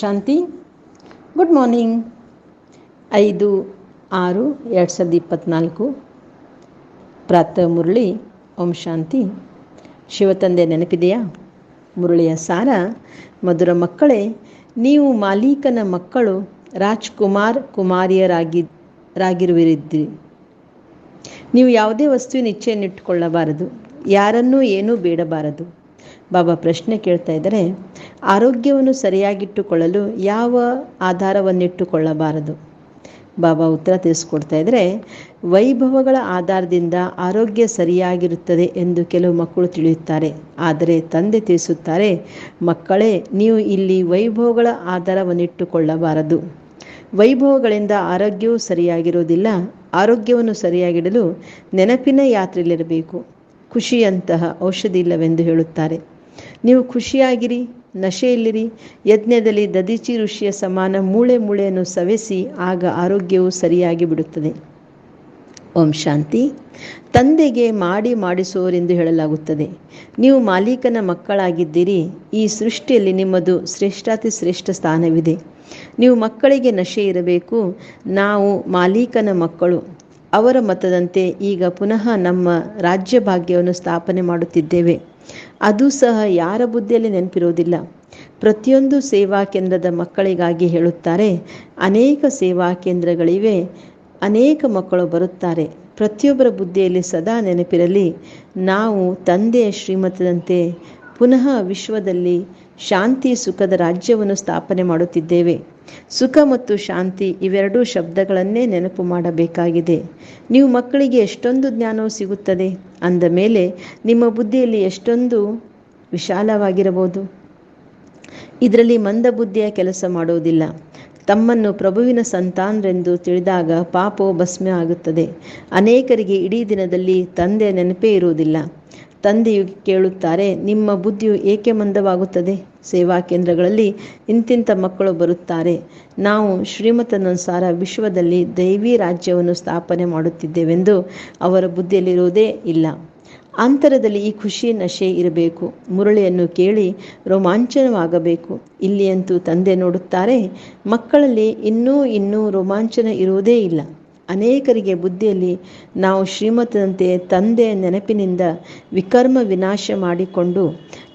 ಶಾಂತಿ. Good morning ಐದು, ಆರು, ಎರಡು ಸಾವಿರದ ಇಪ್ಪತ್ತ್ನಾಲ್ಕು ಪ್ರಾತಃ ಮುರಳಿ, ಓಂ ಶಾಂತಿ. ಶಿವತಂದೆ ನೆನಪಿದೆಯಾ? ಮುರಳಿಯ ಸಾರ, ಮಧುರ ಮಕ್ಕಳೇ, ನೀವು ಮಾಲೀಕನ ಮಕ್ಕಳು, ರಾಜ್ಕುಮಾರ್ ಕುಮಾರಿಯರಾಗಿ ರಾಗಿರುವಿರಿದ್ದಿರಿ ನೀವು ಯಾವುದೇ ವಸ್ತುವಿನ ಇಚ್ಛೆಯನ್ನಿಟ್ಟುಕೊಳ್ಳಬಾರದು. ಯಾರನ್ನೂ ಏನೂ ಬೇಡಬಾರದು. ಬಾಬಾ ಪ್ರಶ್ನೆ ಕೇಳ್ತಾ ಇದ್ದಾರೆ, ಆರೋಗ್ಯವನ್ನು ಸರಿಯಾಗಿಟ್ಟುಕೊಳ್ಳಲು ಯಾವ ಆಧಾರವನ್ನಿಟ್ಟುಕೊಳ್ಳಬಾರದು? ಬಾಬಾ ಉತ್ತರ ತಿಳಿಸ್ಕೊಡ್ತಾ ಇದ್ದರೆ, ವೈಭವಗಳ ಆಧಾರದಿಂದ ಆರೋಗ್ಯ ಸರಿಯಾಗಿರುತ್ತದೆ ಎಂದು ಕೆಲವು ಮಕ್ಕಳು ತಿಳಿಯುತ್ತಾರೆ. ಆದರೆ ತಂದೆ ತಿಳಿಸುತ್ತಾರೆ, ಮಕ್ಕಳೇ, ನೀವು ಇಲ್ಲಿ ವೈಭವಗಳ ಆಧಾರವನ್ನಿಟ್ಟುಕೊಳ್ಳಬಾರದು. ವೈಭವಗಳಿಂದ ಆರೋಗ್ಯವು ಸರಿಯಾಗಿರುವುದಿಲ್ಲ. ಆರೋಗ್ಯವನ್ನು ಸರಿಯಾಗಿಡಲು ನೆನಪಿನ ಯಾತ್ರೆಯಲ್ಲಿರಬೇಕು. ಖುಷಿಯಂತಹ ಔಷಧಿ ಇಲ್ಲವೆಂದು ಹೇಳುತ್ತಾರೆ. ನೀವು ಖುಷಿಯಾಗಿರಿ, ನಶೆಯಲ್ಲಿರಿ. ಯಜ್ಞದಲ್ಲಿ ದದಿಚಿ ಋಷಿಯ ಸಮಾನ ಮೂಳೆ ಮೂಳೆಯನ್ನು ಸವೆಸಿ ಆಗ ಆರೋಗ್ಯವು ಸರಿಯಾಗಿ ಬಿಡುತ್ತದೆ. ಓಂ ಶಾಂತಿ. ತಂದೆಗೆ ಮಾಡಿ ಮಾಡಿಸುವವರೆಂದು ಹೇಳಲಾಗುತ್ತದೆ. ನೀವು ಮಾಲೀಕನ ಮಕ್ಕಳಾಗಿದ್ದೀರಿ. ಈ ಸೃಷ್ಟಿಯಲ್ಲಿ ನಿಮ್ಮದು ಶ್ರೇಷ್ಠಾತಿ ಶ್ರೇಷ್ಠ ಸ್ಥಾನವಿದೆ. ನೀವು ಮಕ್ಕಳಿಗೆ ನಶೆ ಇರಬೇಕು. ನಾವು ಮಾಲೀಕನ ಮಕ್ಕಳು. ಅವರ ಮತದಂತೆ ಈಗ ಪುನಃ ನಮ್ಮ ರಾಜ್ಯ ಭಾಗ್ಯವನ್ನು ಸ್ಥಾಪನೆ ಮಾಡುತ್ತಿದ್ದೇವೆ. ಅದು ಸಹ ಯಾರ ಬುದ್ಧಿಯಲ್ಲಿ ನೆನಪಿರುವುದಿಲ್ಲ ಪ್ರತಿಯೊಂದು ಸೇವಾ ಕೇಂದ್ರದ ಮಕ್ಕಳಿಗಾಗಿ ಹೇಳುತ್ತಾರೆ, ಅನೇಕ ಸೇವಾ ಕೇಂದ್ರಗಳಿವೆ, ಅನೇಕ ಮಕ್ಕಳು ಬರುತ್ತಾರೆ. ಪ್ರತಿಯೊಬ್ಬರ ಬುದ್ಧಿಯಲ್ಲಿ ಸದಾ ನೆನಪಿರಲಿ. ನಾವು ತಂದೆಯ ಶ್ರೀಮತದಂತೆ ಪುನಃ ವಿಶ್ವದಲ್ಲಿ ಶಾಂತಿ ಸುಖದ ರಾಜ್ಯವನ್ನು ಸ್ಥಾಪನೆ ಮಾಡುತ್ತಿದ್ದೇವೆ. ಸುಖ ಮತ್ತು ಶಾಂತಿ ಇವೆರಡೂ ಶಬ್ದಗಳನ್ನೇ ನೆನಪು ಮಾಡಬೇಕಾಗಿದೆ. ನೀವು ಮಕ್ಕಳಿಗೆ ಎಷ್ಟೊಂದು ಜ್ಞಾನವು ಸಿಗುತ್ತದೆ. ಅಂದ ಮೇಲೆ ನಿಮ್ಮ ಬುದ್ಧಿಯಲ್ಲಿ ಎಷ್ಟೊಂದು ವಿಶಾಲವಾಗಿರಬಹುದು. ಇದರಲ್ಲಿ ಮಂದ ಬುದ್ಧಿಯ ಕೆಲಸ ಮಾಡುವುದಿಲ್ಲ. ತಮ್ಮನ್ನು ಪ್ರಭುವಿನ ಸಂತಾನರೆಂದು ತಿಳಿದಾಗ ಪಾಪೋ ಭಸ್ಮ ಆಗುತ್ತದೆ. ಅನೇಕರಿಗೆ ಇಡೀ ದಿನದಲ್ಲಿ ತಂದೆ ನೆನಪೇ ಇರುವುದಿಲ್ಲ. ತಂದೆಯು ಕೇಳುತ್ತಾರೆ, ನಿಮ್ಮ ಬುದ್ಧಿಯು ಏಕೆ ಮಂದವಾಗುತ್ತದೆ? ಸೇವಾ ಕೇಂದ್ರಗಳಲ್ಲಿ ಇಂತಿಂಥ ಮಕ್ಕಳು ಬರುತ್ತಾರೆ. ನಾವು ಶ್ರೀಮತನುಸಾರ ವಿಶ್ವದಲ್ಲಿ ದೈವಿ ರಾಜ್ಯವನ್ನು ಸ್ಥಾಪನೆ ಮಾಡುತ್ತಿದ್ದೇವೆಂದು ಅವರ ಬುದ್ಧಿಯಲ್ಲಿರುವುದೇ ಇಲ್ಲ. ಅಂತರದಲ್ಲಿ ಈ ಖುಷಿ ನಶೆ ಇರಬೇಕು. ಮುರಳಿಯನ್ನು ಕೇಳಿ ರೋಮಾಂಚನವಾಗಬೇಕು. ಇಲ್ಲಿಯಂತೂ ತಂದೆ ನೋಡುತ್ತಾರೆ, ಮಕ್ಕಳಲ್ಲಿ ಇನ್ನೂ ಇನ್ನೂ ರೋಮಾಂಚನ ಇರುವುದೇ ಇಲ್ಲ. ಅನೇಕರಿಗೆ ಬುದ್ಧಿಯಲ್ಲಿ ನಾವು ಶ್ರೀಮತದಂತೆ ತಂದೆಯ ನೆನಪಿನಿಂದ ವಿಕರ್ಮ ವಿನಾಶ ಮಾಡಿಕೊಂಡು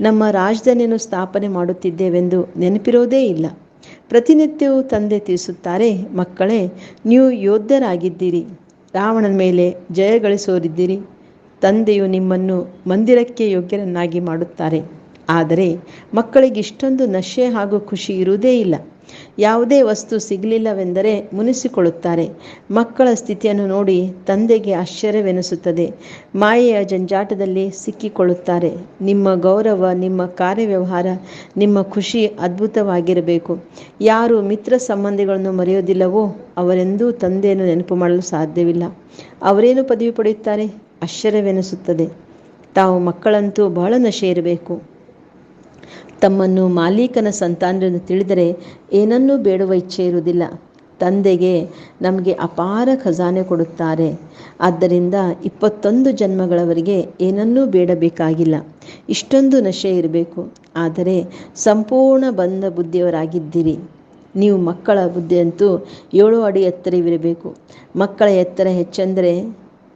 ನಮ್ಮ ರಾಜಧಾನಿಯನ್ನು ಸ್ಥಾಪನೆ ಮಾಡುತ್ತಿದ್ದೇವೆಂದು ನೆನಪಿರೋದೇ ಇಲ್ಲ. ಪ್ರತಿನಿತ್ಯವೂ ತಂದೆ ತಿಳಿಸುತ್ತಾರೆ, ಮಕ್ಕಳೇ, ನೀವು ಯೋಧರಾಗಿದ್ದೀರಿ ರಾವಣನ ಮೇಲೆ ಜಯ ಗಳಿಸೋರಿದ್ದೀರಿ, ತಂದೆಯು ನಿಮ್ಮನ್ನು ಮಂದಿರಕ್ಕೆ ಯೋಗ್ಯರನ್ನಾಗಿ ಮಾಡುತ್ತಾರೆ. ಆದರೆ ಮಕ್ಕಳಿಗೆ ಇಷ್ಟೊಂದು ನಶೆ ಹಾಗೂ ಖುಷಿ ಇರುವುದೇ ಇಲ್ಲ. ಯಾವುದೇ ವಸ್ತು ಸಿಗಲಿಲ್ಲವೆಂದರೆ ಮುನಿಸಿಕೊಳ್ಳುತ್ತಾರೆ. ಮಕ್ಕಳ ಸ್ಥಿತಿಯನ್ನು ನೋಡಿ ತಂದೆಗೆ ಆಶ್ಚರ್ಯವೆನಿಸುತ್ತದೆ. ಮಾಯೆಯ ಜಂಜಾಟದಲ್ಲಿ ಸಿಕ್ಕಿಕೊಳ್ಳುತ್ತಾರೆ. ನಿಮ್ಮ ಗೌರವ, ನಿಮ್ಮ ಕಾರ್ಯವ್ಯವಹಾರ, ನಿಮ್ಮ ಖುಷಿ ಅದ್ಭುತವಾಗಿರಬೇಕು. ಯಾರು ಮಿತ್ರ ಸಂಬಂಧಿಗಳನ್ನು ಮರೆಯೋದಿಲ್ಲವೋ ಅವರೆಂದೂ ತಂದೆಯನ್ನು ನೆನಪು ಮಾಡಲು ಸಾಧ್ಯವಿಲ್ಲ. ಅವರೇನು ಪದವಿ ಪಡೆಯುತ್ತಾರೆ? ಆಶ್ಚರ್ಯವೆನಿಸುತ್ತದೆ. ತಾವು ಮಕ್ಕಳಂತೂ ಬಹಳ ನಶೆ ಇರಬೇಕು ತಮ್ಮನ್ನು ಮಾಲೀಕನ ಸಂತಾನರೆಂದು ತಿಳಿದರೆ ಏನನ್ನೂ ಬೇಡುವ ಇಚ್ಛೆ ಇರುವುದಿಲ್ಲ. ತಂದೆಗೆ ನಮಗೆ ಅಪಾರ ಖಜಾನೆ ಕೊಡುತ್ತಾರೆ. ಆದ್ದರಿಂದ ಇಪ್ಪತ್ತೊಂದು ಜನ್ಮಗಳವರೆಗೆ ಏನನ್ನೂ ಬೇಡಬೇಕಾಗಿಲ್ಲ. ಇಷ್ಟೊಂದು ನಶೆ ಇರಬೇಕು. ಆದರೆ ಸಂಪೂರ್ಣ ಬಂದ ಬುದ್ಧಿಯವರಾಗಿದ್ದೀರಿ. ನೀವು ಮಕ್ಕಳ ಬುದ್ಧಿಯಂತೂ ಏಳು ಅಡಿ ಎತ್ತರವಿರಬೇಕು. ಮಕ್ಕಳ ಎತ್ತರ ಹೆಚ್ಚೆಂದರೆ,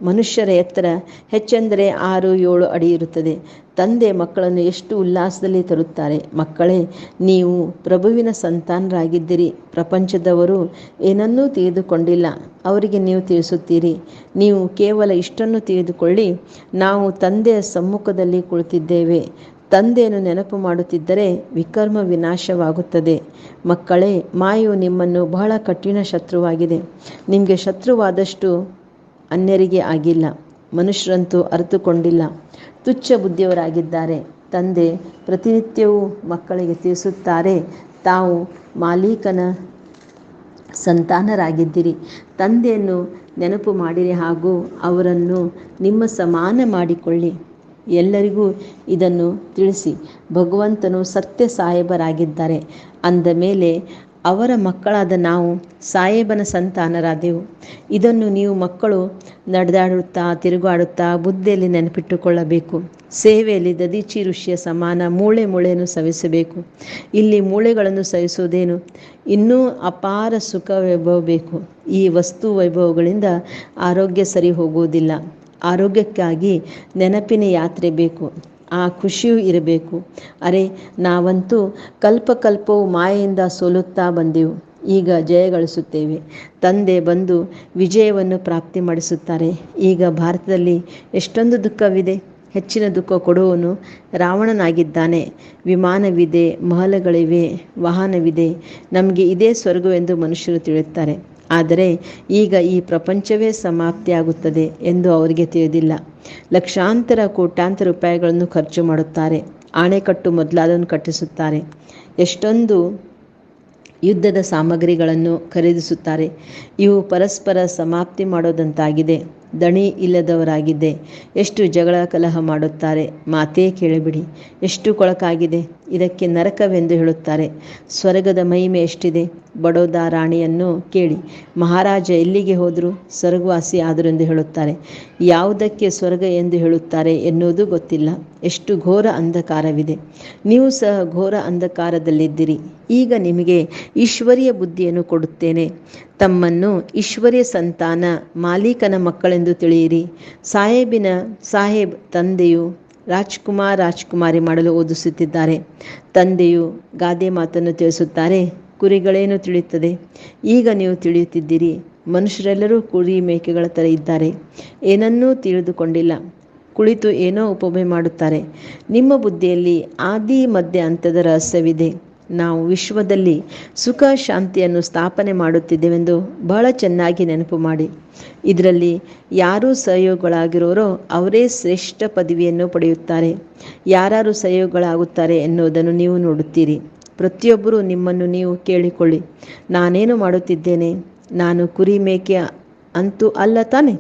ಮನುಷ್ಯರ ಎತ್ತರ ಹೆಚ್ಚೆಂದರೆ ಆರು ಏಳು ಅಡಿ ಇರುತ್ತದೆ. ತಂದೆ ಮಕ್ಕಳನ್ನು ಎಷ್ಟು ಉಲ್ಲಾಸದಲ್ಲಿ ತರುತ್ತಾರೆ. ಮಕ್ಕಳೇ, ನೀವು ಪ್ರಭುವಿನ ಸಂತಾನರಾಗಿದ್ದೀರಿ. ಪ್ರಪಂಚದವರು ಏನನ್ನೂ ತಿಳಿದುಕೊಂಡಿಲ್ಲ. ಅವರಿಗೆ ನೀವು ತಿಳಿಸುತ್ತೀರಿ. ನೀವು ಕೇವಲ ಇಷ್ಟನ್ನು ತಿಳಿದುಕೊಳ್ಳಿ. ನಾವು ತಂದೆಯ ಸಮ್ಮುಖದಲ್ಲಿ ಕುಳಿತಿದ್ದೇವೆ. ತಂದೆಯನ್ನು ನೆನಪು ಮಾಡುತ್ತಿದ್ದರೆ ವಿಕರ್ಮ ವಿನಾಶವಾಗುತ್ತದೆ. ಮಕ್ಕಳೇ, ಮಾಯು ನಿಮ್ಮನ್ನು ಬಹಳ ಕಠಿಣ ಶತ್ರುವಾಗಿದೆ. ನಿಮಗೆ ಶತ್ರುವಾದಷ್ಟು ಅನ್ಯರಿಗೆ ಆಗಿಲ್ಲ. ಮನುಷ್ಯರಂತೂ ಅರಿತುಕೊಂಡಿಲ್ಲ. ತುಚ್ಛ ಬುದ್ಧಿಯವರಾಗಿದ್ದಾರೆ. ತಂದೆ ಪ್ರತಿನಿತ್ಯವೂ ಮಕ್ಕಳಿಗೆ ತಿಳಿಸುತ್ತಾರೆ, ತಾವು ಮಾಲೀಕನ ಸಂತಾನರಾಗಿದ್ದೀರಿ. ತಂದೆಯನ್ನು ನೆನಪು ಮಾಡಿರಿ ಹಾಗೂ ಅವರನ್ನು ನಿಮ್ಮ ಸಮಾನ ಮಾಡಿಕೊಳ್ಳಿ. ಎಲ್ಲರಿಗೂ ಇದನ್ನು ತಿಳಿಸಿ. ಭಗವಂತನು ಸತ್ಯ ಸಾಹೇಬರಾಗಿದ್ದಾರೆ ಅಂದ ಮೇಲೆ ಅವರ ಮಕ್ಕಳಾದ ನಾವು ಸಾಹೇಬನ ಸಂತಾನರಾದೆವು. ಇದನ್ನು ನೀವು ಮಕ್ಕಳು ನಡೆದಾಡುತ್ತಾ, ತಿರುಗಾಡುತ್ತಾ ಬುದ್ಧಿಯಲ್ಲಿ ನೆನಪಿಟ್ಟುಕೊಳ್ಳಬೇಕು. ಸೇವೆಯಲ್ಲಿ ದದಿಚಿ ಋಷಿಯ ಸಮಾನ ಮೂಳೆ ಮೂಳೆಯನ್ನು ಸವಿಸಬೇಕು. ಇಲ್ಲಿ ಮೂಳೆಗಳನ್ನು ಸವಿಸುವುದೇನು? ಇನ್ನೂ ಅಪಾರ ಸುಖ ವೈಭವ ಬೇಕು ಈ ವಸ್ತು ವೈಭವಗಳಿಂದ ಆರೋಗ್ಯ ಸರಿ ಹೋಗುವುದಿಲ್ಲ ಆರೋಗ್ಯಕ್ಕಾಗಿ ನೆನಪಿನ ಯಾತ್ರೆ ಬೇಕು. ಆ ಖುಷಿಯೂ ಇರಬೇಕು. ಅರೆ, ನಾವಂತೂ ಕಲ್ಪಕಲ್ಪವು ಮಾಯೆಯಿಂದ ಸೋಲುತ್ತಾ ಬಂದೆವು. ಈಗ ಜಯ ಗಳಿಸುತ್ತೇವೆ. ತಂದೆ ಬಂದು ವಿಜಯವನ್ನು ಪ್ರಾಪ್ತಿ ಮಾಡಿಸುತ್ತಾರೆ. ಈಗ ಭಾರತದಲ್ಲಿ ಎಷ್ಟೊಂದು ದುಃಖವಿದೆ. ಹೆಚ್ಚಿನ ದುಃಖ ಕೊಡುವವನು ರಾವಣನಾಗಿದ್ದಾನೆ. ವಿಮಾನವಿದೆ, ಮಹಲಗಳಿವೆ, ವಾಹನವಿದೆ. ನಮಗೆ ಇದೇ ಸ್ವರ್ಗವೆಂದು ಮನುಷ್ಯರು ತಿಳಿಯುತ್ತಾರೆ. ಆದರೆ ಈಗ ಈ ಪ್ರಪಂಚವೇ ಸಮಾಪ್ತಿಯಾಗುತ್ತದೆ ಎಂದು ಅವರಿಗೆ ತಿಳಿದಿಲ್ಲ. ಲಕ್ಷಾಂತರ, ಕೋಟ್ಯಾಂತರ ರೂಪಾಯಿಗಳನ್ನು ಖರ್ಚು ಮಾಡುತ್ತಾರೆ. ಆಣೆಕಟ್ಟು ಮೊದಲಾದನ್ನು ಕಟ್ಟಿಸುತ್ತಾರೆ. ಎಷ್ಟೊಂದು ಯುದ್ಧದ ಸಾಮಗ್ರಿಗಳನ್ನು ಖರೀದಿಸುತ್ತಾರೆ. ಇವು ಪರಸ್ಪರ ಸಮಾಪ್ತಿ ಮಾಡೋದಂತಾಗಿದೆ. ದಣಿ ಇಲ್ಲದವರಾಗಿದೆ. ಎಷ್ಟು ಜಗಳ ಕಲಹ ಮಾಡುತ್ತಾರೆ. ಮಾತೇ ಕೇಳಿಬಿಡಿ. ಎಷ್ಟು ಕೊಳಕಾಗಿದೆ. ಇದಕ್ಕೆ ನರಕವೆಂದು ಹೇಳುತ್ತಾರೆ. ಸ್ವರ್ಗದ ಮಹಿಮೆ ಎಷ್ಟಿದೆ? ಬಡೋದಾ ರಾಣಿಯನ್ನು ಕೇಳಿ. ಮಹಾರಾಜ ಎಲ್ಲಿಗೆ ಹೋದರೂ? ಸ್ವರ್ಗವಾಸಿ ಆದರು ಎಂದು ಹೇಳುತ್ತಾರೆ. ಯಾವುದಕ್ಕೆ ಸ್ವರ್ಗ ಎಂದು ಹೇಳುತ್ತಾರೆ ಎನ್ನುವುದು ಗೊತ್ತಿಲ್ಲ. ಎಷ್ಟು ಘೋರ ಅಂಧಕಾರವಿದೆ. ನೀವು ಸಹ ಘೋರ ಅಂಧಕಾರದಲ್ಲಿದ್ದೀರಿ. ಈಗ ನಿಮಗೆ ಈಶ್ವರಿಯ ಬುದ್ಧಿಯನ್ನು ಕೊಡುತ್ತೇನೆ. ತಮ್ಮನ್ನು ಈಶ್ವರ್ಯ ಸಂತಾನ ಮಾಲೀಕನ ಮಕ್ಕಳೆಂದು ತಿಳಿಯಿರಿ. ಸಾಹೇಬಿನ, ಸಾಹೇಬ್ ತಂದೆಯು ರಾಜ್ಕುಮಾರ್ ರಾಜ್ಕುಮಾರಿ ಮಾಡಲು ಓದಿಸುತ್ತಿದ್ದಾರೆ. ತಂದೆಯು ಗಾದೆ ಮಾತನ್ನು ತಿಳಿಸುತ್ತಾರೆ, ಕುರಿಗಳೇನು ತಿಳಿಯುತ್ತದೆ? ಈಗ ನೀವು ತಿಳಿಯುತ್ತಿದ್ದೀರಿ. ಮನುಷ್ಯರೆಲ್ಲರೂ ಕುರಿ ಮೇಕೆಗಳ ಥರ ಇದ್ದಾರೆ. ಏನನ್ನೂ ತಿಳಿದುಕೊಂಡಿಲ್ಲ. ಕುಳಿತು ಏನೋ ಉಪಮೆ ಮಾಡುತ್ತಾರೆ. ನಿಮ್ಮ ಬುದ್ಧಿಯಲ್ಲಿ ಆದಿ ಮಧ್ಯ ಹಂತದ ರಹಸ್ಯವಿದೆ. ನಾವು ವಿಶ್ವದಲ್ಲಿ ಸುಖ ಶಾಂತಿಯನ್ನು ಸ್ಥಾಪನೆ ಮಾಡುತ್ತಿದ್ದೇವೆಂದು ಬಹಳ ಚೆನ್ನಾಗಿ ನೆನಪು ಮಾಡಿ. ಇದರಲ್ಲಿ ಯಾರು ಸಹಯೋಗಗಳಾಗಿರೋರೋ ಅವರೇ ಶ್ರೇಷ್ಠ ಪದವಿಯನ್ನು ಪಡೆಯುತ್ತಾರೆ. ಯಾರು ಸಹಯೋಗಗಳಾಗುತ್ತಾರೆ ಎನ್ನುವುದನ್ನು ನೀವು ನೋಡುತ್ತೀರಿ. ಪ್ರತಿಯೊಬ್ಬರೂ ನಿಮ್ಮನ್ನು ನೀವು ಕೇಳಿಕೊಳ್ಳಿ. ನಾನೇನು ಮಾಡುತ್ತಿದ್ದೇನೆ? ನಾನು ಕುರಿ ಮೇಕೆ ಅಂತೂ ಅಲ್ಲ ತಾನೆ?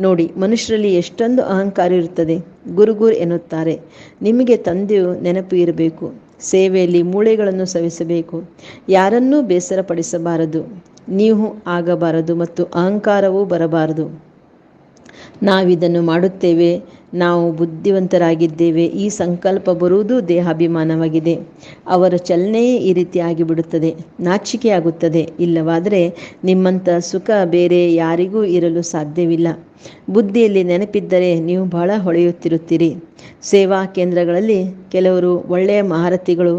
ನೋಡಿ, ಮನುಷ್ಯರಲ್ಲಿ ಎಷ್ಟೊಂದು ಅಹಂಕಾರ ಇರುತ್ತದೆ. ಗುರುಗುರ್ ಎನ್ನುತ್ತಾರೆ. ನಿಮಗೆ ತಂದೆಯು ನೆನಪು ಇರಬೇಕು. ಸೇವೆಯಲ್ಲಿ ಮೂಳೆಗಳನ್ನು ಸವಿಸಬೇಕು. ಯಾರನ್ನೂ ಬೇಸರಪಡಿಸಬಾರದು. ನೀವು ಆಗಬಾರದು ಮತ್ತು ಅಹಂಕಾರವೂ ಬರಬಾರದು. ನಾವಿದನ್ನು ಮಾಡುತ್ತೇವೆ. ನಾವು ಬುದ್ಧಿವಂತರಾಗಿದ್ದೇವೆ. ಈ ಸಂಕಲ್ಪ ಬರುವುದು ದೇಹಾಭಿಮಾನವಾಗಿದೆ. ಅವರ ಚಲನೆಯೇ ಈ ರೀತಿಯಾಗಿ ಬಿಡುತ್ತದೆ ನಾಚಿಕೆಯಾಗುತ್ತದೆ. ಇಲ್ಲವಾದರೆ ನಿಮ್ಮಂಥ ಸುಖ ಬೇರೆ ಯಾರಿಗೂ ಇರಲು ಸಾಧ್ಯವಿಲ್ಲ. ಬುದ್ಧಿಯಲ್ಲಿ ನೆನಪಿದ್ದರೆ ನೀವು ಬಹಳ ಹೊಳೆಯುತ್ತಿರುತ್ತೀರಿ. ಸೇವಾ ಕೇಂದ್ರಗಳಲ್ಲಿ ಕೆಲವರು ಒಳ್ಳೆಯ ಮಹಾರಥಿಗಳು,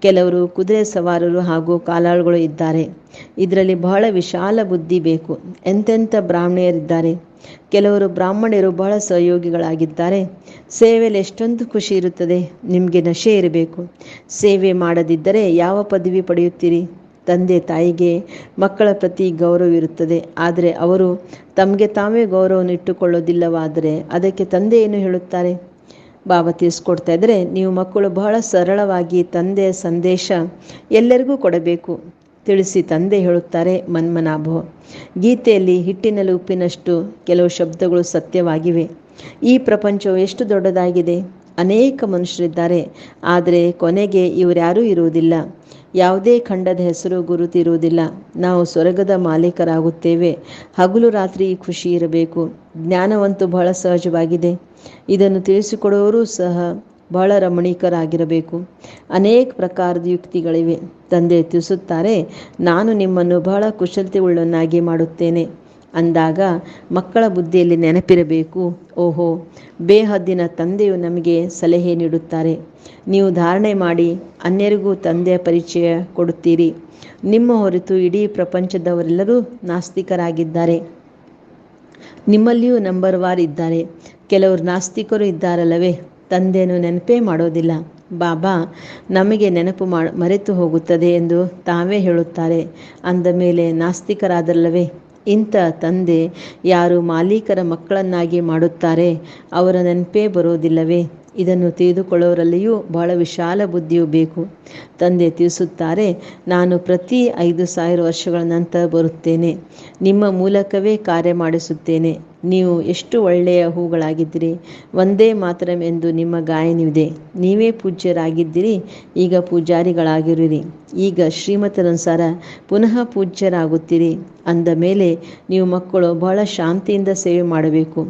ಕೆಲವರು ಕುದುರೆ ಸವಾರರು ಹಾಗೂ ಕಾಲಾಳುಗಳು ಇದ್ದಾರೆ. ಇದರಲ್ಲಿ ಬಹಳ ವಿಶಾಲ ಬುದ್ಧಿ ಬೇಕು. ಎಂತೆಂಥ ಬ್ರಾಹ್ಮಣಿಯರಿದ್ದಾರೆ ಕೆಲವರು ಬ್ರಾಹ್ಮಣರು ಬಹಳ ಸಹಯೋಗಿಗಳಾಗಿದ್ದಾರೆ. ಸೇವೆಯಲ್ಲಿ ಎಷ್ಟೊಂದು ಖುಷಿ ಇರುತ್ತದೆ. ನಿಮಗೆ ನಶೆ ಇರಬೇಕು. ಸೇವೆ ಮಾಡದಿದ್ದರೆ ಯಾವ ಪದವಿ ಪಡೆಯುತ್ತೀರಿ? ತಂದೆ ತಾಯಿಗೆ ಮಕ್ಕಳ ಪ್ರತಿ ಗೌರವ ಇರುತ್ತದೆ. ಆದರೆ ಅವರು ತಮಗೆ ತಾವೇ ಗೌರವವನ್ನು ಇಟ್ಟುಕೊಳ್ಳೋದಿಲ್ಲವಾದರೆ ಅದಕ್ಕೆ ತಂದೆ ಏನು ಹೇಳುತ್ತಾರೆ. ಬಾಬಾ ತಿಳಿಸ್ಕೊಡ್ತಾ ಇದ್ದರೆ ನೀವು ಮಕ್ಕಳು ಬಹಳ ಸರಳವಾಗಿ ತಂದೆಯ ಸಂದೇಶ ಎಲ್ಲರಿಗೂ ಕೊಡಬೇಕು. ತಿಳಿಸಿ ತಂದೆ ಹೇಳುತ್ತಾರೆ ಮನ್ಮನಾಭ. ಗೀತೆಯಲ್ಲಿ ಹಿಟ್ಟಿನಲ್ಲಿ ಉಪ್ಪಿನಷ್ಟು ಕೆಲವು ಶಬ್ದಗಳು ಸತ್ಯವಾಗಿವೆ. ಈ ಪ್ರಪಂಚವು ಎಷ್ಟು ದೊಡ್ಡದಾಗಿದೆ? ಅನೇಕ ಮನುಷ್ಯರಿದ್ದಾರೆ. ಆದರೆ ಕೊನೆಗೆ ಇವರ್ಯಾರೂ ಇರುವುದಿಲ್ಲ. ಯಾವುದೇ ಖಂಡದ ಹೆಸರು ಗುರುತಿರುವುದಿಲ್ಲ. ನಾವು ಸ್ವರ್ಗದ ಮಾಲೀಕರಾಗುತ್ತೇವೆ. ಹಗಲು ರಾತ್ರಿ ಖುಷಿ ಇರಬೇಕು. ಜ್ಞಾನವಂತೂ ಬಹಳ ಸಹಜವಾಗಿದೆ. ಇದನ್ನು ತಿಳಿಸಿಕೊಡುವವರು ಸಹ ಬಹಳ ರಮಣೀಕರಾಗಿರಬೇಕು. ಅನೇಕ ಪ್ರಕಾರದ ಯುಕ್ತಿಗಳಿವೆ. ತಂದೆ ತಿಳಿಸುತ್ತಾರೆ, ನಾನು ನಿಮ್ಮನ್ನು ಬಹಳ ಕುಶಲತೆ ಉಳ್ಳನ್ನಾಗಿ ಮಾಡುತ್ತೇನೆ. ಅಂದಾಗ ಮಕ್ಕಳ ಬುದ್ಧಿಯಲ್ಲಿ ನೆನಪಿರಬೇಕು. ಓಹೋ, ಬೇಹದ್ದಿನ ತಂದೆಯು ನಮಗೆ ಸಲಹೆ ನೀಡುತ್ತಾರೆ. ನೀವು ಧಾರಣೆ ಮಾಡಿ ಅನ್ಯರಿಗೂ ತಂದೆಯ ಪರಿಚಯ ಕೊಡುತ್ತೀರಿ. ನಿಮ್ಮ ಹೊರತು ಇಡೀ ಪ್ರಪಂಚದವರೆಲ್ಲರೂ ನಾಸ್ತಿಕರಾಗಿದ್ದಾರೆ. ನಿಮ್ಮಲ್ಲಿಯೂ ನಂಬರ್ ವಾರ್ ಇದ್ದಾರೆ. ಕೆಲವರು ನಾಸ್ತಿಕರು ಇದ್ದಾರಲ್ಲವೇ, ತಂದೆಯನ್ನು ನೆನಪೇ ಮಾಡೋದಿಲ್ಲ. ಬಾಬಾ, ನಮಗೆ ನೆನಪು ಮರೆತು ಹೋಗುತ್ತದೆ ಎಂದು ತಾವೇ ಹೇಳುತ್ತಾರೆ. ಅಂದ ಮೇಲೆ ನಾಸ್ತಿಕರಾದಲ್ಲವೇ ಇಂಥ ತಂದೆ ಯಾರು ಮಾಲೀಕರ ಮಕ್ಕಳನ್ನಾಗಿ ಮಾಡುತ್ತಾರೆ, ಅವರ ನೆನಪೇ ಬರೋದಿಲ್ಲವೇ ಇದನ್ನು ತಿಳಿದುಕೊಳ್ಳೋರಲ್ಲಿಯೂ ಬಹಳ ವಿಶಾಲ ಬುದ್ಧಿಯು ಬೇಕು. ತಂದೆ ತಿಳಿಸುತ್ತಾರೆ, ನಾನು ಪ್ರತಿ ಐದು ಸಾವಿರ ವರ್ಷಗಳ ನಂತರ ಬರುತ್ತೇನೆ. ನಿಮ್ಮ ಮೂಲಕವೇ ಕಾರ್ಯ ಮಾಡಿಸುತ್ತೇನೆ. ನೀವು ಎಷ್ಟು ಒಳ್ಳೆಯ ಹೂಗಳಾಗಿದ್ದೀರಿ? ಒಂದೇ ಮಾತ್ರ ಎಂದು ನಿಮ್ಮ ಗಾಯನವಿದೆ ನೀವೇ ಪೂಜ್ಯರಾಗಿದ್ದೀರಿ. ಈಗ ಪೂಜಾರಿಗಳಾಗಿರುವಿರಿ. ಈಗ ಶ್ರೀಮತನುಸಾರ ಪುನಃ ಪೂಜ್ಯರಾಗುತ್ತೀರಿ. ಅಂದ ಮೇಲೆ ನೀವು ಮಕ್ಕಳು ಬಹಳ ಶಾಂತಿಯಿಂದ ಸೇವೆ ಮಾಡಬೇಕು.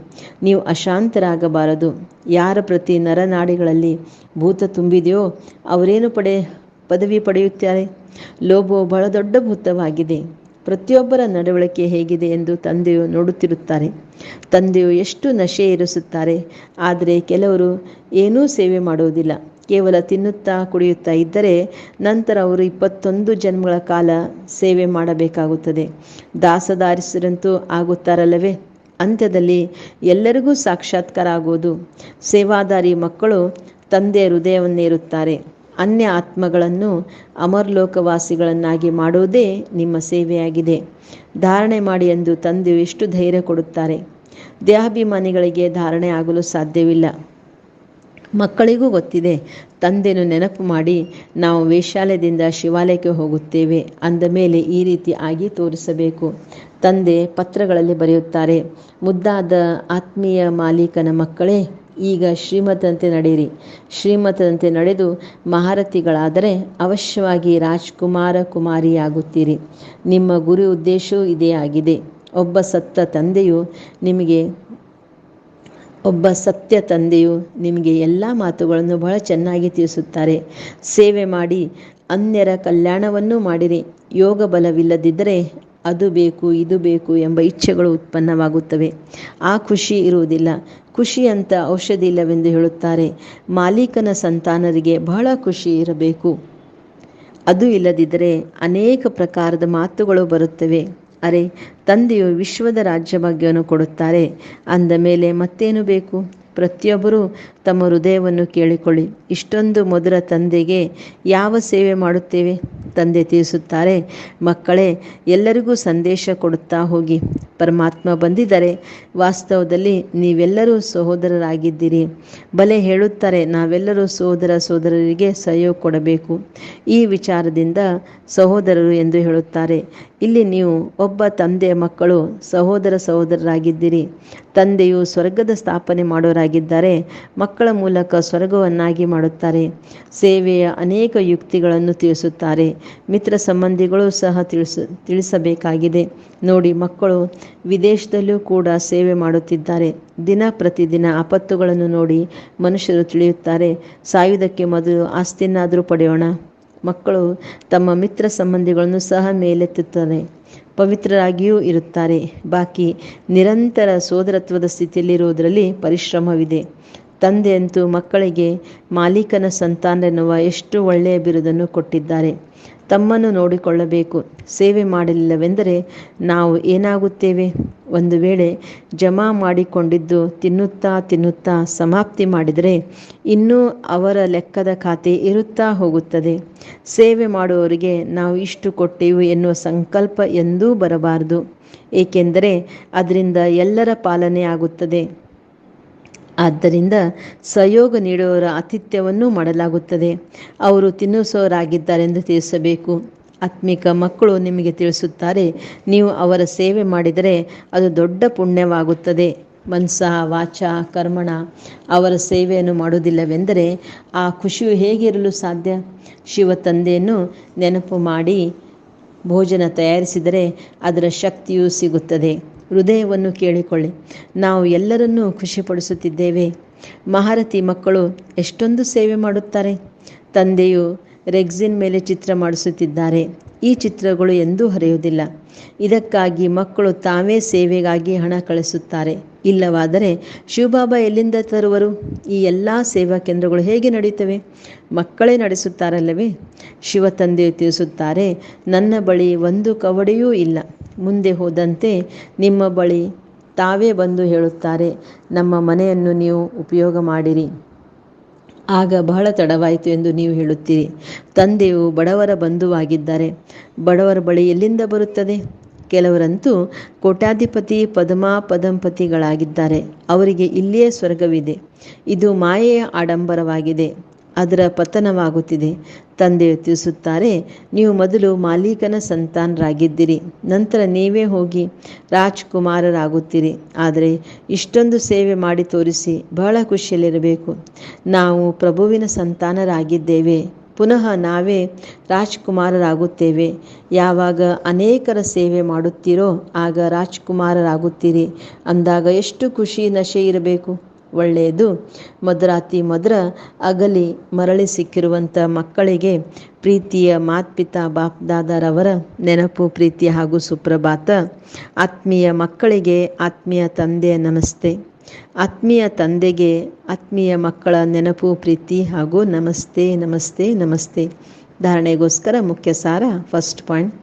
ನೀವು ಅಶಾಂತರಾಗಬಾರದು. ಯಾರ ಪ್ರತಿ ನರನಾಡಿಗಳಲ್ಲಿ ಭೂತ ತುಂಬಿದೆಯೋ ಅವರೇನು ಪಡೆ, ಪದವಿ ಪಡೆಯುತ್ತಾರೆ? ಲೋಭವು ಬಹಳ ದೊಡ್ಡ ಭೂತವಾಗಿದೆ. ಪ್ರತಿಯೊಬ್ಬರ ನಡವಳಿಕೆ ಹೇಗಿದೆ ಎಂದು ತಂದೆಯು ನೋಡುತ್ತಿರುತ್ತಾರೆ. ತಂದೆಯು ಎಷ್ಟು ನಶೆ ಇರಿಸುತ್ತಾರೆ ಆದರೆ ಕೆಲವರು ಏನೂ ಸೇವೆ ಮಾಡುವುದಿಲ್ಲ. ಕೇವಲ ತಿನ್ನುತ್ತಾ ಕುಡಿಯುತ್ತಾ ಇದ್ದರೆ ನಂತರ ಅವರು ಇಪ್ಪತ್ತೊಂದು ಜನ್ಮಗಳ ಕಾಲ ಸೇವೆ ಮಾಡಬೇಕಾಗುತ್ತದೆ. ದಾಸದಾರಿಸರಂತೂ ಆಗುತ್ತಾರಲ್ಲವೇ? ಅಂತ್ಯದಲ್ಲಿ ಎಲ್ಲರಿಗೂ ಸಾಕ್ಷಾತ್ಕಾರ ಆಗುವುದು ಸೇವಾದಾರಿ ಮಕ್ಕಳು ತಂದೆಯ ಹೃದಯವನ್ನೇರುತ್ತಾರೆ. ಅನ್ಯ ಆತ್ಮಗಳನ್ನು ಅಮರ್ಲೋಕವಾಸಿಗಳನ್ನಾಗಿ ಮಾಡುವುದೇ ನಿಮ್ಮ ಸೇವೆಯಾಗಿದೆ. ಧಾರಣೆ ಮಾಡಿ ಎಂದು ತಂದೆಯು ಎಷ್ಟು ಧೈರ್ಯ ಕೊಡುತ್ತಾರೆ? ದೇಹಾಭಿಮಾನಿಗಳಿಗೆ ಧಾರಣೆ ಆಗಲು ಸಾಧ್ಯವಿಲ್ಲ. ಮಕ್ಕಳಿಗೂ ಗೊತ್ತಿದೆ, ತಂದೆಯನ್ನು ನೆನಪು ಮಾಡಿ ನಾವು ವೇಶ್ಯಾಲಯದಿಂದ ಶಿವಾಲಯಕ್ಕೆ ಹೋಗುತ್ತೇವೆ, ಅಂದ ಮೇಲೆ ಈ ರೀತಿ ಆಗಿ ತೋರಿಸಬೇಕು. ತಂದೆ ಪತ್ರಗಳಲ್ಲಿ ಬರೆಯುತ್ತಾರೆ, ಮುದ್ದಾದ ಆತ್ಮೀಯ ಮಾಲೀಕನ ಮಕ್ಕಳೇ ಈಗ ಶ್ರೀಮತಂತೆ ನಡೆಯಿರಿ. ಶ್ರೀಮತದಂತೆ ನಡೆದು ಮಹಾರಥಿಗಳಾದರೆ ಅವಶ್ಯವಾಗಿ ರಾಜ್ಕುಮಾರ ಕುಮಾರಿಯಾಗುತ್ತೀರಿ. ನಿಮ್ಮ ಗುರಿ ಉದ್ದೇಶವೂ ಇದೇ ಆಗಿದೆ. ಒಬ್ಬ ಸತ್ತ ತಂದೆಯು ನಿಮಗೆ, ಒಬ್ಬ ಸತ್ಯ ತಂದೆಯು ನಿಮಗೆ ಎಲ್ಲ ಮಾತುಗಳನ್ನು ಬಹಳ ಚೆನ್ನಾಗಿ ತಿಳಿಸುತ್ತಾರೆ. ಸೇವೆ ಮಾಡಿ ಅನ್ಯರ ಕಲ್ಯಾಣವನ್ನೂ ಮಾಡಿರಿ. ಯೋಗ ಬಲವಿಲ್ಲದಿದ್ದರೆ ಅದು ಬೇಕು, ಇದು ಬೇಕು ಎಂಬ ಇಚ್ಛೆಗಳು ಉತ್ಪನ್ನವಾಗುತ್ತವೆ. ಆ ಖುಷಿ ಇರುವುದಿಲ್ಲ. ಖುಷಿ ಅಂತ ಔಷಧಿ ಇಲ್ಲವೆಂದು ಹೇಳುತ್ತಾರೆ. ಮಾಲೀಕನ ಸಂತಾನರಿಗೆ ಬಹಳ ಖುಷಿ ಇರಬೇಕು. ಅದು ಇಲ್ಲದಿದ್ದರೆ ಅನೇಕ ಪ್ರಕಾರದ ಮಾತುಗಳು ಬರುತ್ತವೆ. ಅರೆ, ತಂದೆಯು ವಿಶ್ವದ ರಾಜ್ಯಭಾಗ್ಯವನ್ನು ಕೊಡುತ್ತಾರೆ. ಅಂದ ಮೇಲೆ ಮತ್ತೇನು ಬೇಕು? ಪ್ರತಿಯೊಬ್ಬರೂ ತಮ್ಮ ಹೃದಯವನ್ನು ಕೇಳಿಕೊಳ್ಳಿ. ಇಷ್ಟೊಂದು ಮಧುರ ತಂದೆಗೆ ಯಾವ ಸೇವೆ ಮಾಡುತ್ತೇವೆ? ತಂದೆ ತಿಳಿಸುತ್ತಾರೆ, ಮಕ್ಕಳೇ, ಎಲ್ಲರಿಗೂ ಸಂದೇಶ ಕೊಡುತ್ತಾ ಹೋಗಿ. ಪರಮಾತ್ಮ ಬಂದಿದ್ದರೆ ವಾಸ್ತವದಲ್ಲಿ ನೀವೆಲ್ಲರೂ ಸಹೋದರರಾಗಿದ್ದೀರಿ. ಬಲೆ ಹೇಳುತ್ತಾರೆ, ನಾವೆಲ್ಲರೂ ಸಹೋದರ ಸಹೋದರರಿಗೆ ಸಹಯೋಗ ಕೊಡಬೇಕು. ಈ ವಿಚಾರದಿಂದ ಸಹೋದರರು ಎಂದು ಹೇಳುತ್ತಾರೆ, ಇಲ್ಲಿ ನೀವು ಒಬ್ಬ ತಂದೆಯ ಮಕ್ಕಳು ಸಹೋದರ ಸಹೋದರರಾಗಿದ್ದೀರಿ. ತಂದೆಯು ಸ್ವರ್ಗದ ಸ್ಥಾಪನೆ ಮಾಡೋರಾಗಿದ್ದಾರೆ ಮಕ್ಕಳ ಮೂಲಕ ಸ್ವರ್ಗವನ್ನಾಗಿ ಮಾಡುತ್ತಾರೆ. ಸೇವೆಯ ಅನೇಕ ಯುಕ್ತಿಗಳನ್ನು ತಿಳಿಸುತ್ತಾರೆ. ಮಿತ್ರ ಸಂಬಂಧಿಗಳು ಸಹ ತಿಳಿಸ, ತಿಳಿಸಬೇಕಾಗಿದೆ. ನೋಡಿ, ಮಕ್ಕಳು ವಿದೇಶದಲ್ಲೂ ಕೂಡ ಸೇವೆ ಮಾಡುತ್ತಿದ್ದಾರೆ. ದಿನ ಪ್ರತಿದಿನ ಆಪತ್ತುಗಳನ್ನು ನೋಡಿ ಮನುಷ್ಯರು ತಿಳಿಯುತ್ತಾರೆ. ಸಾಯುವುದಕ್ಕೆ ಮೊದಲು ಆಸ್ತಿಯನ್ನಾದರೂ ಪಡೆಯೋಣ. ಮಕ್ಕಳು ತಮ್ಮ ಮಿತ್ರ ಸಂಬಂಧಿಗಳನ್ನು ಸಹ ಮೇಲೆತ್ತುತ್ತಾರೆ. ಪವಿತ್ರರಾಗಿಯೂ ಇರುತ್ತಾರೆ. ಬಾಕಿ ನಿರಂತರ ಸೋದರತ್ವದ ಸ್ಥಿತಿಯಲ್ಲಿರುವುದರಲ್ಲಿ ಪರಿಶ್ರಮವಿದೆ. ತಂದೆಯಂತೂ ಮಕ್ಕಳಿಗೆ ಮಾಲೀಕನ ಸಂತಾನ ಎನ್ನುವ ಎಷ್ಟು ಒಳ್ಳೆಯ ಬಿರುದನ್ನು ಕೊಟ್ಟಿದ್ದಾರೆ. ತಮ್ಮನ್ನು ನೋಡಿಕೊಳ್ಳಬೇಕು. ಸೇವೆ ಮಾಡಲಿಲ್ಲವೆಂದರೆ ನಾವು ಏನಾಗುತ್ತೇವೆ? ಒಂದು ವೇಳೆ ಜಮಾ ಮಾಡಿಕೊಂಡಿದ್ದು ತಿನ್ನುತ್ತಾ ತಿನ್ನುತ್ತಾ ಸಮಾಪ್ತಿ ಮಾಡಿದರೆ ಇನ್ನೂ ಅವರ ಲೆಕ್ಕದ ಖಾತೆ ಇರುತ್ತಾ ಹೋಗುತ್ತದೆ. ಸೇವೆ ಮಾಡುವವರಿಗೆ ನಾವು ಇಷ್ಟು ಕೊಟ್ಟೆವು ಎನ್ನುವ ಸಂಕಲ್ಪ ಎಂದೂ ಬರಬಾರದು. ಏಕೆಂದರೆ ಅದರಿಂದ ಎಲ್ಲರ ಪಾಲನೆ ಆಗುತ್ತದೆ. ಆದ್ದರಿಂದ ಸಹಯೋಗ ನೀಡುವವರ ಆತಿಥ್ಯವನ್ನು ಮಾಡಲಾಗುತ್ತದೆ. ಅವರು ತಿನ್ನಿಸೋರಾಗಿದ್ದಾರೆಂದು ತಿಳಿಸಬೇಕು. ಆತ್ಮಿಕ ಮಕ್ಕಳು ನಿಮಗೆ ತಿಳಿಸುತ್ತಾರೆ, ನೀವು ಅವರ ಸೇವೆ ಮಾಡಿದರೆ ಅದು ದೊಡ್ಡ ಪುಣ್ಯವಾಗುತ್ತದೆ. ಮನಸ ವಾಚ, ಕರ್ಮಣ, ಅವರ ಸೇವೆಯನ್ನು ಮಾಡುವುದಿಲ್ಲವೆಂದರೆ ಆ ಖುಷಿಯು ಹೇಗಿರಲು ಸಾಧ್ಯ? ಶಿವ ತಂದೆಯನ್ನು ನೆನಪು ಮಾಡಿ ಭೋಜನ ತಯಾರಿಸಿದರೆ ಅದರ ಶಕ್ತಿಯೂ ಸಿಗುತ್ತದೆ. ಹೃದಯವನ್ನು ಕೇಳಿಕೊಳ್ಳಿ. ನಾವು ಎಲ್ಲರನ್ನೂ ಖುಷಿಪಡಿಸುತ್ತಿದ್ದೇವೆ. ಮಹಾರಥಿ ಮಕ್ಕಳು ಎಷ್ಟೊಂದು ಸೇವೆ ಮಾಡುತ್ತಾರೆ. ತಂದೆಯು ರೆಗ್ಸಿನ್ ಮೇಲೆ ಚಿತ್ರ ಮಾಡಿಸುತ್ತಿದ್ದಾರೆ. ಈ ಚಿತ್ರಗಳು ಎಂದೂ ಹರಿಯುವುದಿಲ್ಲ. ಇದಕ್ಕಾಗಿ ಮಕ್ಕಳು ತಾವೇ ಸೇವೆಗಾಗಿ ಹಣ ಕಳಿಸುತ್ತಾರೆ. ಇಲ್ಲವಾದರೆ ಶಿವಬಾಬಾ ಎಲ್ಲಿಂದ ತರುವರು? ಈ ಎಲ್ಲ ಸೇವಾ ಕೇಂದ್ರಗಳು ಹೇಗೆ ನಡೆಯುತ್ತವೆ? ಮಕ್ಕಳೇ ನಡೆಸುತ್ತಾರಲ್ಲವೇ? ಶಿವ ತಂದೆಯು ತಿಳಿಸುತ್ತಾರೆ, ನನ್ನ ಬಳಿ ಒಂದು ಕವಡೆಯೂ ಇಲ್ಲ. ಮುಂದೆ ಹೋದಂತೆ ನಿಮ್ಮ ಬಳಿ ತಾವೇ ಬಂದು ಹೇಳುತ್ತಾರೆ, ನಮ್ಮ ಮನೆಯನ್ನು ನೀವು ಉಪಯೋಗ ಮಾಡಿರಿ. ಆಗ ಬಹಳ ತಡವಾಯಿತು ಎಂದು ನೀವು ಹೇಳುತ್ತೀರಿ. ತಂದೆಯು ಬಡವರ ಬಂಧುವಾಗಿದ್ದಾರೆ. ಬಡವರ ಬಳಿ ಎಲ್ಲಿಂದ ಬರುತ್ತದೆ? ಕೆಲವರಂತೂ ಕೋಟ್ಯಾಧಿಪತಿ ಪದ್ಮಾ ಪದಂಪತಿಗಳಾಗಿದ್ದಾರೆ. ಅವರಿಗೆ ಇಲ್ಲಿಯೇ ಸ್ವರ್ಗವಿದೆ. ಇದು ಮಾಯೆಯ ಆಡಂಬರವಾಗಿದೆ. ಅದರ ಪತನವಾಗುತ್ತಿದೆ. ತಂದೆ ತಿಳಿಸುತ್ತಾರೆ, ನೀವು ಮೊದಲು ಮಾಲೀಕನ ಸಂತಾನರಾಗಿದ್ದೀರಿ, ನಂತರ ನೀವೇ ಹೋಗಿ ರಾಜ್ಕುಮಾರರಾಗುತ್ತೀರಿ. ಆದರೆ ಇಷ್ಟೊಂದು ಸೇವೆ ಮಾಡಿ ತೋರಿಸಿ ಬಹಳ ಖುಷಿಯಲ್ಲಿರಬೇಕು. ನಾವು ಪ್ರಭುವಿನ ಸಂತಾನರಾಗಿದ್ದೇವೆ. ಪುನಃ ನಾವೇ ರಾಜ್ಕುಮಾರರಾಗುತ್ತೇವೆ. ಯಾವಾಗ ಅನೇಕರ ಸೇವೆ ಮಾಡುತ್ತೀರೋ ಆಗ ರಾಜ್ಕುಮಾರರಾಗುತ್ತೀರಿ. ಅಂದಾಗ ಎಷ್ಟು ಖುಷಿ ನಶೆ ಇರಬೇಕು. ಒಳ್ಳೆಯದು. ಮದ್ರಾತಿ ಮದ್ರ ಅಗಲಿ ಮರಳಿ ಸಿಕ್ಕಿರುವಂಥ ಮಕ್ಕಳಿಗೆ ಪ್ರೀತಿಯ ಮಾತ್ಪಿತಾ ಬಾಪ್ದಾದರವರ ನೆನಪು, ಪ್ರೀತಿ ಹಾಗೂ ಸುಪ್ರಭಾತ. ಆತ್ಮೀಯ ಮಕ್ಕಳಿಗೆ ಆತ್ಮೀಯ ತಂದೆಯ ನಮಸ್ತೆ. ಆತ್ಮೀಯ ತಂದೆಗೆ, ಆತ್ಮೀಯ ಮಕ್ಕಳ ನೆನಪು, ಪ್ರೀತಿ ಹಾಗೂ ನಮಸ್ತೆ ನಮಸ್ತೆ ನಮಸ್ತೆ. ಧಾರಣೆಗೋಸ್ಕರ ಮುಖ್ಯ ಸಾರ ಫಸ್ಟ್ ಪಾಯಿಂಟ್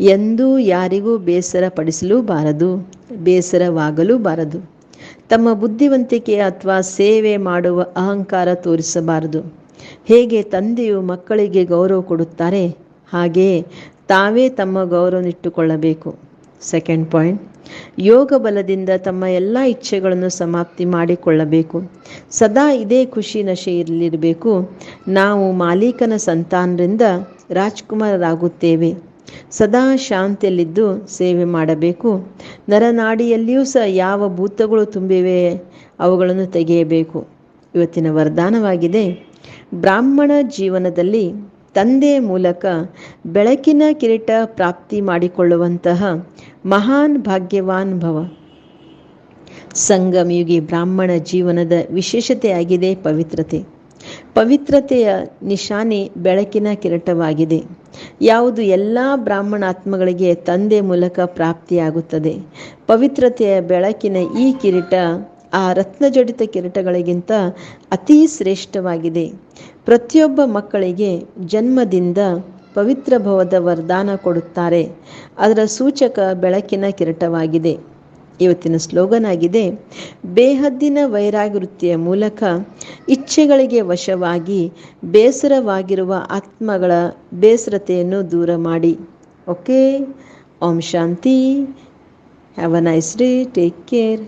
ಎಂದೂ ಯಾರಿಗೂ ಬೇಸರ ಪಡಿಸಲೂ ಬಾರದು ಬೇಸರವಾಗಲೂ ಬಾರದು. ತಮ್ಮ ಬುದ್ಧಿವಂತಿಕೆ ಅಥವಾ ಸೇವೆ ಮಾಡುವ ಅಹಂಕಾರ ತೋರಿಸಬಾರದು. ಹೇಗೆ ತಂದೆಯು ಮಕ್ಕಳಿಗೆ ಗೌರವ ಕೊಡುತ್ತಾರೆ ಹಾಗೆಯೇ ತಾವೇ ತಮ್ಮ ಗೌರವನಿಟ್ಟುಕೊಳ್ಳಬೇಕು ಸೆಕೆಂಡ್ ಪಾಯಿಂಟ್ ಯೋಗ ಬಲದಿಂದ ತಮ್ಮ ಎಲ್ಲ ಇಚ್ಛೆಗಳನ್ನು ಸಮಾಪ್ತಿ ಮಾಡಿಕೊಳ್ಳಬೇಕು. ಸದಾ ಇದೇ ಖುಷಿ ಇರಲಿರಬೇಕು. ನಾವು ಮಾಲೀಕನ ಸಂತಾನರಿಂದ ರಾಜ್ಕುಮಾರರಾಗುತ್ತೇವೆ. ಸದಾ ಶಾಂತಿಯಲ್ಲಿದ್ದು ಸೇವೆ ಮಾಡಬೇಕು. ನರನಾಡಿಯಲ್ಲಿಯೂ ಸಹ ಯಾವ ಭೂತಗಳು ತುಂಬಿವೆ ಅವುಗಳನ್ನು ತೆಗೆಯಬೇಕು. ಇವತ್ತಿನ ವರದಾನವಾಗಿದೆ. ಬ್ರಾಹ್ಮಣ ಜೀವನದಲ್ಲಿ ತಂದೆಯ ಮೂಲಕ ಬೆಳಕಿನ ಕಿರೀಟ ಪ್ರಾಪ್ತಿ ಮಾಡಿಕೊಳ್ಳುವಂತಹ ಮಹಾನ್ ಭಾಗ್ಯವಾನ್ ಭವ. ಸಂಗಮಯುಗಿ ಬ್ರಾಹ್ಮಣ ಜೀವನದ ವಿಶೇಷತೆಯಾಗಿದೆ ಪವಿತ್ರತೆ. ಪವಿತ್ರತೆಯ ನಿಶಾನೆ ಬೆಳಕಿನ ಕಿರಟವಾಗಿದೆ. ಯಾವುದು ಎಲ್ಲ ಬ್ರಾಹ್ಮಣಾತ್ಮಗಳಿಗೆ ತಂದೆ ಮೂಲಕ ಪ್ರಾಪ್ತಿಯಾಗುತ್ತದೆ. ಪವಿತ್ರತೆಯ ಬೆಳಕಿನ ಈ ಕಿರೀಟ, ಆ ರತ್ನಜಡಿತ ಕಿರೀಟಗಳಿಗಿಂತ ಅತಿ ಶ್ರೇಷ್ಠವಾಗಿದೆ. ಪ್ರತಿಯೊಬ್ಬ ಮಕ್ಕಳಿಗೆ ಜನ್ಮದಿಂದ ಪವಿತ್ರ ಭವದ ವರದಾನ ಕೊಡುತ್ತಾರೆ. ಅದರ ಸೂಚಕ ಬೆಳಕಿನ ಕಿರಟವಾಗಿದೆ. ಇವತ್ತಿನ ಸ್ಲೋಗನ್ ಆಗಿದೆ ಬೇಹದ್ದಿನ ವೈರಾಗೃತಿಯ ಮೂಲಕ ಇಚ್ಛೆಗಳಿಗೆ ವಶವಾಗಿ ಬೇಸರವಾಗಿರುವ ಆತ್ಮಗಳ ಬೇಸರತೆಯನ್ನು ದೂರ ಮಾಡಿ. Okay, Om Shanti, have a nice day, take care.